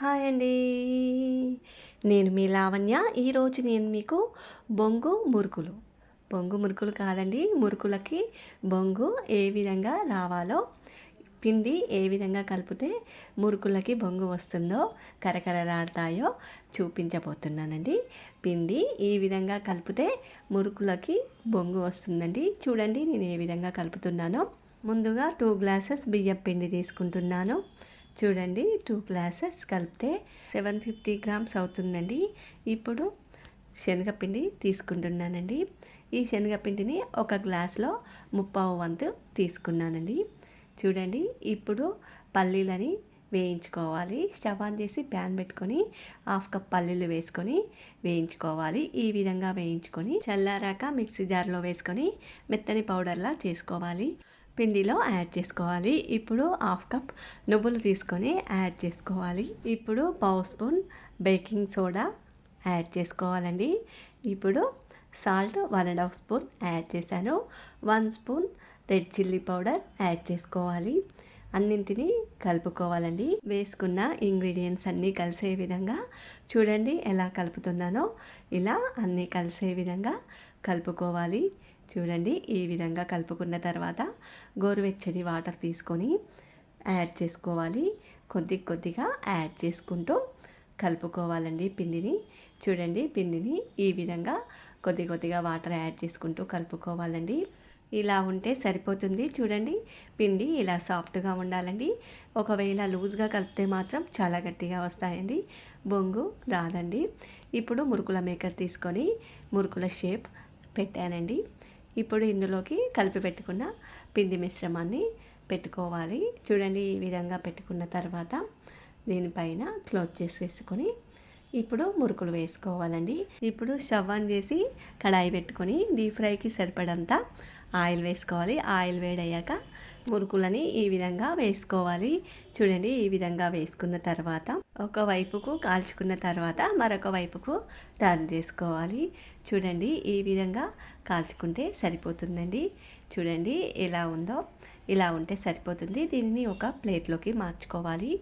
Hi అండి. నేను మీ లావణ్య. ఈరోజు నేను మీకు బొంగు మురుకులు. బొంగు మురుకులు కాదండి మురుకులకి బొంగు ఏ విధంగా రావాలో పిండి ఏ విధంగా కలిపితే మురుకులకి బొంగు వస్తుందో కరకరలాడతాయో చూపించబోతున్నానండి. పిండి ఈ విధంగా కలిపితే మురుకులకి బొంగు వస్తుందండి. చూడండి నేను ఏ విధంగా కలుపుతున్నానో. ముందుగా టూ గ్లాసెస్ బియ్యం పిండి తీసుకుంటున్నాను. చూడండి టూ గ్లాసెస్ కలిపితే సెవెన్ ఫిఫ్టీ గ్రామ్స్ అవుతుందండి. ఇప్పుడు శనగపిండి తీసుకుంటున్నానండి. ఈ శనగపిండిని ఒక గ్లాస్లో ముప్పావు వంతు తీసుకున్నానండి. చూడండి ఇప్పుడు పల్లీలని వేయించుకోవాలి. స్టవ్ ఆన్ చేసి ప్యాన్ పెట్టుకొని హాఫ్ కప్ పల్లీలు వేసుకొని వేయించుకోవాలి. ఈ విధంగా వేయించుకొని చల్లారాక మిక్సీ జార్లో వేసుకొని మెత్తని పౌడర్లా చేసుకోవాలి. పిండిలో యాడ్ చేసుకోవాలి. ఇప్పుడు హాఫ్ కప్ నువ్వులు తీసుకొని యాడ్ చేసుకోవాలి. ఇప్పుడు పావు స్పూన్ బేకింగ్ సోడా యాడ్ చేసుకోవాలండి. ఇప్పుడు salt one and half spoon add చేశాను. One spoon red chilli powder add చేసుకోవాలి. అన్నింటినీ కలుపుకోవాలండి. వేసుకున్న ఇంగ్రీడియంట్స్ అన్నీ కలిసే విధంగా చూడండి ఎలా కలుపుతున్నానో. ఇలా అన్నీ కలిసే విధంగా కలుపుకోవాలి. చూడండి ఈ విధంగా కలుపుకున్న తర్వాత గోరువెచ్చని వాటర్ తీసుకొని యాడ్ చేసుకోవాలి. కొద్ది కొద్దిగా యాడ్ చేసుకుంటూ కలుపుకోవాలండి పిండిని. చూడండి పిండిని ఈ విధంగా కొద్ది కొద్దిగా వాటర్ యాడ్ చేసుకుంటూ కలుపుకోవాలండి. ఇలా ఉంటే సరిపోతుంది. చూడండి పిండి ఇలా సాఫ్ట్గా ఉండాలండి. ఒకవేళ లూజ్గా కలిపితే మాత్రం చాలా గట్టిగా వస్తాయండి. బొంగు రాదండి. ఇప్పుడు మురుకుల మేకర్ తీసుకొని మురుకుల షేప్ పెట్టానండి. ఇప్పుడు ఇందులోకి కలిపి పెట్టుకున్న పిండి మిశ్రమాన్ని పెట్టుకోవాలి. చూడండి ఈ విధంగా పెట్టుకున్న తర్వాత దీనిపైన క్లోజ్ చేసేసుకొని ఇప్పుడు మురుకులు వేసుకోవాలండి. ఇప్పుడు స్టవ్ ఆన్ చేసి కడాయి పెట్టుకొని డీప్ ఫ్రైకి సరిపడంత ఆయిల్ వేసుకోవాలి. ఆయిల్ వేడయ్యాక మురుకులని ఈ విధంగా వేసుకోవాలి. చూడండి ఈ విధంగా వేసుకున్న తర్వాత ఒక వైపుకు కాల్చుకున్న తర్వాత మరొక వైపుకు టర్న్ చేసుకోవాలి. చూడండి ఈ విధంగా కాల్చుకుంటే సరిపోతుందండి. చూడండి ఎలా ఉందో ఇలా ఉంటే సరిపోతుంది. దీనిని ఒక ప్లేట్లోకి మార్చుకోవాలి.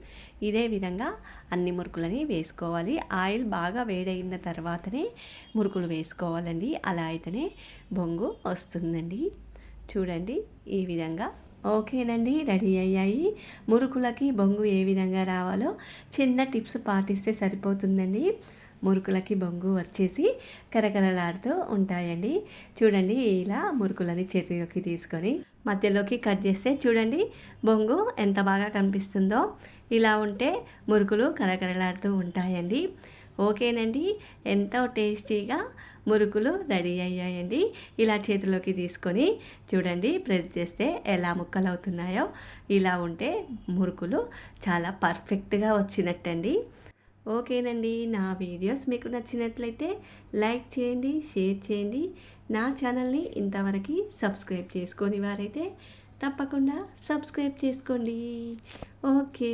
ఇదే విధంగా అన్ని మురుకులని వేసుకోవాలి. ఆయిల్ బాగా వేడైన తర్వాతనే మురుకులు వేసుకోవాలండి. అలా అయితేనే బొంగు వస్తుందండి. చూడండి ఈ విధంగా ఓకేనండి రెడీ అయ్యాయి. మురుకులకి బొంగు ఏ విధంగా రావాలో చిన్న టిప్స్ పాటిస్తే సరిపోతుందండి. మురుకులకి బొంగు వచ్చేసి కరకరలాడుతూ ఉంటాయండి. చూడండి ఇలా మురుకులని చేతిలోకి తీసుకొని మధ్యలోకి కట్ చేస్తే చూడండి బొంగు ఎంత బాగా కనిపిస్తుందో. ఇలా ఉంటే మురుకులు కరకరలాడుతూ ఉంటాయండి. ఓకేనండి. ఎంతో టేస్టీగా మురుకులు రెడీ అయ్యాయండి. ఇలా చేతిలోకి తీసుకొని చూడండి ప్రెస్ చేస్తే ఎలా ముక్కలు అవుతున్నాయో ఇలా ఉంటే మురుకులు చాలా పర్ఫెక్ట్గా వచ్చినట్టండి. ఓకేనండి. నా వీడియోస్ మీకు నచ్చినట్లయితే లైక్ చేయండి షేర్ చేయండి. నా ఛానల్ని ఇంతవరకు సబ్స్క్రైబ్ చేసుకొని వారైతే తప్పకుండా సబ్స్క్రైబ్ చేసుకోండి. ఓకే.